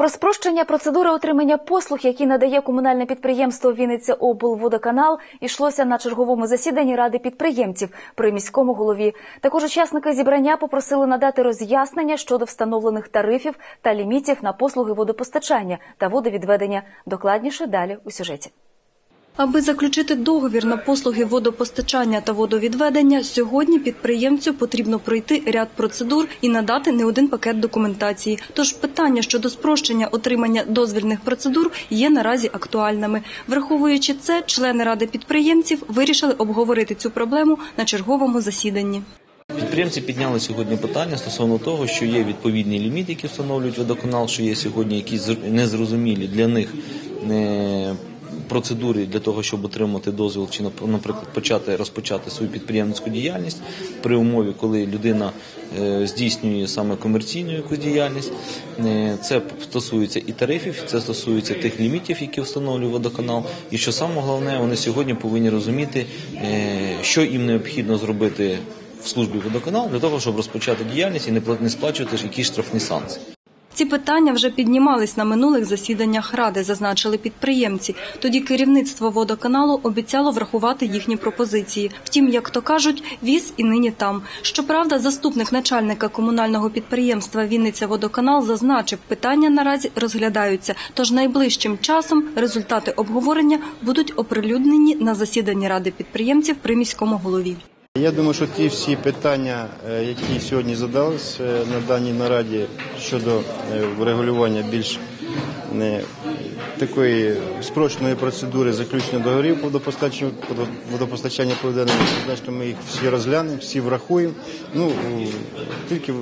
Про спрощення процедури отримання послуг, які надає комунальне підприємство Вінниця облводоканал, йшлося на черговому засіданні ради підприємців при міському голові. Також учасники зібрання попросили надати роз'яснення щодо встановлених тарифів та лімітів на послуги водопостачання та водовідведення. Докладніше далі у сюжеті. Аби заключити договір на послуги водопостачання та водовідведення, сьогодні підприємцю потрібно пройти ряд процедур і надати не один пакет документації. Тож питання щодо спрощення отримання дозвільних процедур є наразі актуальними. Враховуючи це, члени ради підприємців вирішили обговорити цю проблему на черговому засіданні. Підприємці підняли сьогодні питання стосовно того, що є відповідні ліміти, які встановлюють водоканал, що є сьогодні якісь зр- незрозумілі для них процедури для того, щоб отримати дозвіл чи, нап- наприклад, почати розпочати свою підприємницьку діяльність при умові, коли людина е, здійснює саме комерційну якусь діяльність. Е, Це стосується і тарифів, це стосується тих лімітів, які встановлює водоканал. І що саме головне, вони сьогодні повинні розуміти, е, що їм необхідно зробити в службі водоканалу для того, щоб розпочати діяльність і не сплачувати якісь штрафні санкції. Ці питання вже піднімались на минулих засіданнях ради, зазначили підприємці. Тоді керівництво водоканалу обіцяло врахувати їхні пропозиції. Втім, як то кажуть, віз і нині там. Щоправда, заступник начальника комунального підприємства Вінниця водоканал зазначив, питання наразі розглядаються. Тож найближчим часом результати обговорення будуть оприлюднені на засіданні ради підприємців при міському голові. Я думаю, що ті всі питання, е, які сьогодні задались е, на даній нараді щодо е, врегулювання більш такої спрощеної процедури заключення договорів водопостачання проведення, значно ми їх всі розглянемо, всі врахуємо. Ну тільки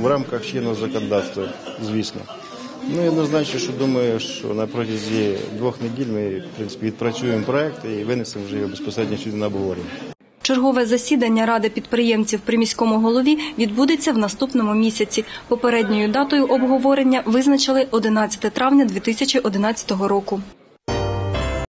в рамках чинного законодавства, звісно. Ну однозначно, що думаю, що на протязі двох неділь ми в принципі відпрацюємо проект і винесемо вже його безпосередньо сюди на обговорення. Чергове засідання ради підприємців при міському голові відбудеться в наступному місяці. Попередньою датою обговорення визначили 11 травня 2011 року.